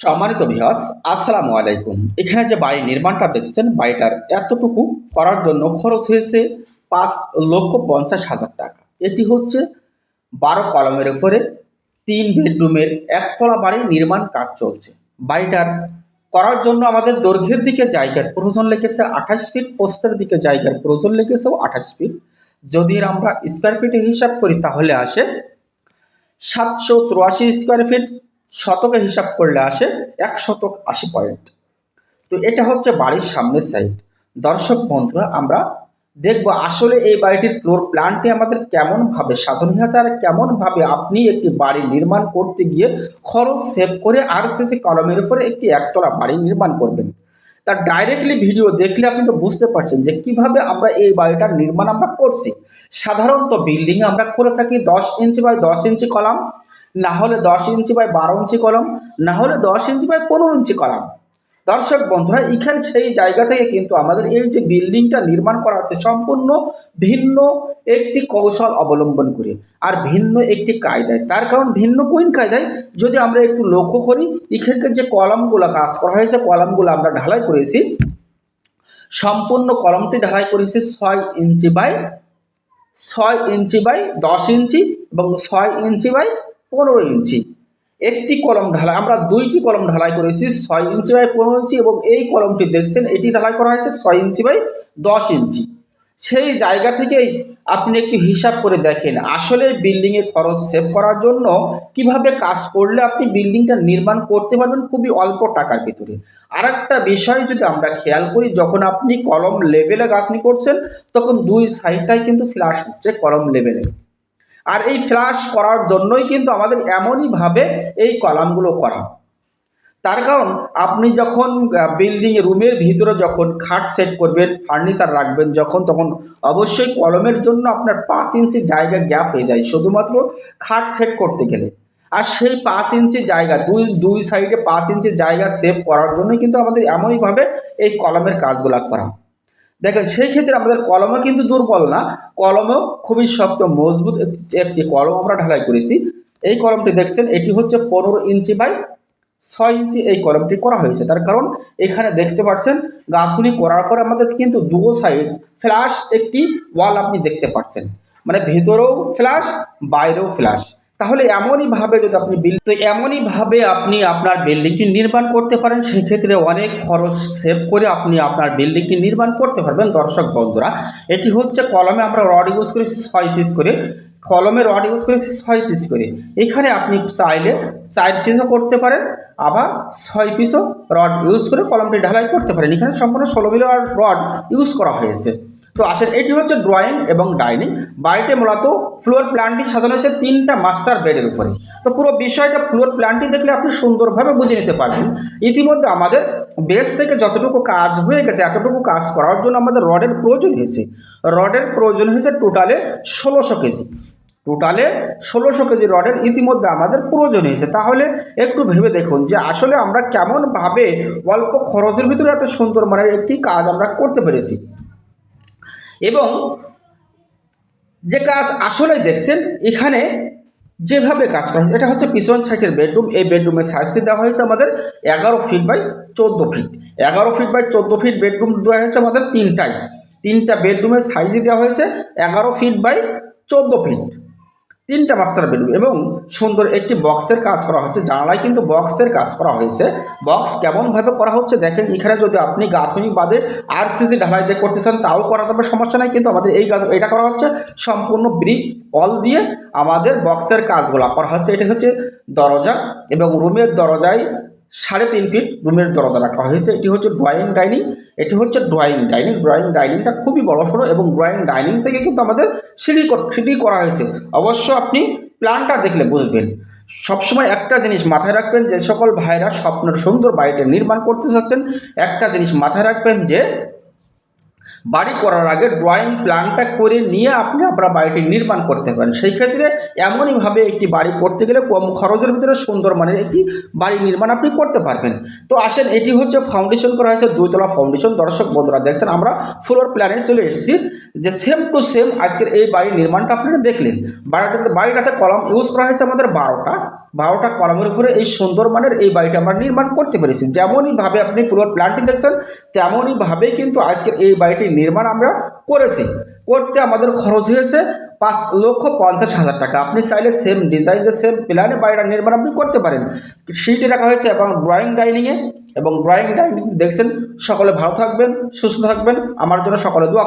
সম্মানিত ভিহাস আসসালামু আলাইকুম। এখানে যে বাড়ি নির্মাণটা দেখছেন, বাড়িটার এতটুকু করার জন্য খরচ হয়েছে পাঁচ লক্ষ পঞ্চাশ হাজার টাকা। এটি হচ্ছে বারো কলমের উপরে তিন বেডরুমের একতলা বাড়ি নির্মাণ কাজ চলছে। বাড়িটার করার জন্য আমাদের দৈর্ঘ্যের দিকে জায়গার প্রয়োজন লেগেছে আঠাশ ফিট পোস্তের দিকে জায়গার প্রয়োজন লেগেছেও আঠাশ ফিট যদি আমরা স্কোয়ার ফিটে হিসাব করি, তাহলে আসে সাতশো চুরাশি স্কোয়ার ফিট শতকে হিসাব করলে আসে এক শতক আশি পয়েন্ট। তো এটা হচ্ছে বাড়ির সামনের সাইড দর্শক বন্ধুরা, আমরা দেখব আসলে এই বাড়িটির ফ্লোর প্ল্যানটি আমাদের কেমনভাবে সাজানো হয়েছে আর কেমনভাবে আপনি একটি বাড়ি নির্মাণ করতে গিয়ে খরচ সেভ করে আর আরসিসি কলমের উপরে একটি একতলা বাড়ি নির্মাণ করবেন। তার ডাইরেক্টলি ভিডিও দেখলে আপনি তো বুঝতে পারছেন যে কীভাবে আমরা এই বাড়িটার নির্মাণ আমরা করছি। সাধারণত বিল্ডিংয়ে আমরা করে থাকি দশ ইঞ্চি বাই দশ ইঞ্চি কলাম, না হলে দশ ইঞ্চি বাই বারো ইঞ্চি কলম, না হলে দশ ইঞ্চি বাই পনেরো ইঞ্চি কলাম। দর্শক বন্ধুরা, এখানে সেই জায়গা থেকে কিন্তু আমাদের এই যে বিল্ডিংটা নির্মাণ করা আছে সম্পূর্ণ ভিন্ন একটি কৌশল অবলম্বন করে আর ভিন্ন একটি কায়দায়। তার কারণ ভিন্ন কোন কায়দায়? যদি আমরা একটু লক্ষ্য করি, এখানকার যে কলমগুলো কাজ করা হয়েছে, কলমগুলো আমরা ঢালাই করেছি। সম্পূর্ণ কলমটি ঢালাই করেছি ছয় ইঞ্চি বাই, ছয় ইঞ্চি বাই দশ ইঞ্চি এবং ছয় ইঞ্চি বাই পনেরো ইঞ্চি। একটি কলম ঢালাই, আমরা দুইটি কলম ঢালাই করেছি, ছয় ইঞ্চি বাই পনেরো ইঞ্চি এবং এই কলমটি দেখছেন, এটি ঢালাই করা হয়েছে ছয় ইঞ্চি বাই দশ ইঞ্চি। সেই জায়গা থেকেই আপনি একটু হিসাব করে দেখেন, আসলে বিল্ডিংয়ে খরচ সেভ করার জন্য কীভাবে কাজ করলে আপনি বিল্ডিংটা নির্মাণ করতে পারবেন খুবই অল্প টাকার ভিতরে। আর একটা বিষয় যদি আমরা খেয়াল করি, যখন আপনি কলম লেভেলে গাঁথনি করছেন, তখন দুই সাইডটাই কিন্তু ফ্ল্যাশ হচ্ছে কলম লেভেলে আর এই ফ্ল্যাশ করার জন্যই কিন্তু আমাদের এমনইভাবে এই কলামগুলো করা। তার কারণ, আপনি যখন বিল্ডিং রুমের ভিতরে যখন খাট সেট করবেন ফার্নিচার রাখবেন, যখন তখন অবশ্যই কলমের জন্য আপনার পাঁচ ইঞ্চি জায়গা গ্যাপ হয়ে যায়, শুধুমাত্র খাট সেট করতে গেলে। আর সেই পাঁচ ইঞ্চি জায়গা, দুই দুই সাইডে পাঁচ ইঞ্চি জায়গা সেভ করার জন্যই কিন্তু আমাদের এমনইভাবে এই কলমের কাজগুলো করা। দেখেন, সেই ক্ষেত্রে আমাদের কলমও কিন্তু দুর্বল না, কলমও খুবই শক্ত, মজবুত একটি- কলম আমরা ঢালাই করেছি। এই কলমটি দেখছেন, এটি হচ্ছে পনেরো ইঞ্চি বাই ছয় ইঞ্চি এই কলমটি করা হয়েছে। তার কারণ এখানে দেখতে পাচ্ছেন, গাঁথুনি করার পর আমাদের কিন্তু দু সাইড ফ্ল্যাশ একটি ওয়াল আপনি দেখতে পাচ্ছেন। মানে ভেতরেও ফ্ল্যাশ বাইরেও ফ্ল্যাশ তাহলে এমনইভাবে যদি আপনি বিল তো এমনইভাবে আপনি আপনার বিল্ডিংটি নির্মাণ করতে পারেন, সেক্ষেত্রে অনেক খরচ সেভ করে আপনি আপনার বিল্ডিংটি নির্মাণ করতে পারবেন, দর্শক বন্ধুরা। এটি হচ্ছে কলমে আমরা রড ইউজ করেছি ছয় পিস করে। কলমে রড ইউজ করেছি ছয় পিস করে। এখানে আপনি চাইলে চার পিসও করতে পারেন, আবার ছয় পিসও রড ইউজ করে কলমটি ঢালাই করতে পারেন। এখানে সম্পূর্ণ ষোলো মিলি রড ইউজ করা হয়েছে। তো আসেন, এটি হচ্ছে ড্রয়িং এবং ডাইনিং বাড়িতে মূলত ফ্লোর প্ল্যানটি সাজানো হয়েছে তিনটা মাস্টার বেডের উপরে। তো পুরো বিষয়টা ফ্লোর প্ল্যানটি দেখলে আপনি সুন্দরভাবে বুঝে নিতে পারবেন। ইতিমধ্যে আমাদের বেস থেকে যতটুকু কাজ হয়ে গেছে, এতটুকু কাজ করার জন্য আমাদের রডের প্রয়োজন হয়েছে। রডের প্রয়োজন হয়েছে টোটালে ষোলোশো কেজি টোটালে ষোলোশো কেজি রডের ইতিমধ্যে আমাদের প্রয়োজন হয়েছে। তাহলে একটু ভেবে দেখুন যে আসলে আমরা কেমনভাবে অল্প খরচের ভিতরে এত সুন্দর মানের একটি কাজ আমরা করতে পেরেছি। এবং যে কাজ আসলে দেখছেন, এখানে যেভাবে কাজ করা হয়েছে, এটা হচ্ছে পিছন সাইডের বেডরুম। এই বেডরুমের সাইজটি দেওয়া হয়েছে আমাদের এগারো ফিট বাই চোদ্দ ফিট এগারো ফিট বাই চোদ্দ ফিট বেডরুম দেওয়া হয়েছে আমাদের তিনটাই তিনটা বেডরুমের সাইজই দেওয়া হয়েছে এগারো ফিট বাই চোদ্দ ফিট তিনটা মাস্টার বেডরুম এবং সুন্দর একটি বক্সের কাজ করা হচ্ছে জানালায় কিন্তু বক্সের কাজ করা হয়েছে। বক্স কেমনভাবে করা হচ্ছে দেখেন, এখানে যদি আপনি গাঁথনিক বাদে আর সিসি ঢালাই দিয়ে করতে চান, তাও করা যাবে, সমস্যা নাই, কিন্তু আমাদের এই এটা করা হচ্ছে সম্পূর্ণ ব্রিক অল দিয়ে আমাদের বক্সের কাজগুলো করা হচ্ছে। এটা হচ্ছে দরজা এবং রুমের দরজায় সাড়ে তিন ফিট রুমের দরজা রাখা হয়েছে। এটি হচ্ছে ড্রয়িং ডাইনিং এটি হচ্ছে ড্রয়িং ডাইনিং ড্রয়িং ডাইনিংটা খুবই বড় সড়ো এবং ড্রয়িং ডাইনিং থেকে কিন্তু আমাদের সিঁড়ি সিঁড়ি করা হয়েছে। অবশ্য আপনি প্ল্যানটা দেখলে বুঝবেন। সবসময় একটা জিনিস মাথায় রাখবেন যে সকল ভাইরা স্বপ্নের সুন্দর বাড়িটা নির্মাণ করতে চাচ্ছেন। একটা জিনিস মাথায় রাখবেন যে বাড়ি করার আগে ড্রয়িং প্ল্যানটা করে নিয়ে আপনি আপনার বাড়িটি নির্মাণ করতে পারেন। সেই ক্ষেত্রে এমনইভাবে একটি বাড়ি করতে গেলে কম খরচের ভিতরে সুন্দর মানের একটি বাড়ি নির্মাণ আপনি করতে পারবেন। তো আসেন, এটি হচ্ছে ফাউন্ডেশন করা হয়েছে, দুইতলা ফাউন্ডেশন দর্শক, বন্ধুরা, দেখছেন, আমরা ফ্লোর প্ল্যানে চলে এসেছি যে সেম টু সেম আজকের এই বাড়ির নির্মাণটা আপনারা দেখলেন। বাড়িটাতে বাড়িটাতে কলম ইউজ করা হয়েছে আমাদের বারোটা। বারোটা কলমের উপরে এই সুন্দর মানের এই বাড়িটা আমরা নির্মাণ করতে পেরেছি। যেমনইভাবে আপনি পুরো প্ল্যানটি দেখছেন, তেমনইভাবে কিন্তু আজকের এই বাড়িটির নির্মাণ আমরা করেছি। করতে আমাদের খরচ হয়েছে পাঁচ লক্ষ পঞ্চাশ হাজার টাকা। আপনি চাইলে সেম ডিজাইনে সেম প্ল্যানে বাড়িটা নির্মাণ আপনি করতে পারেন। সিটে রাখা হয়েছে এবং ড্রয়িং ডাইনিংয়ে এবং ড্রয়িং ডাইনিং দেখছেন, সকলে ভালো থাকবেন, সুস্থ থাকবেন। আমার জন্য সকলে দোয়া।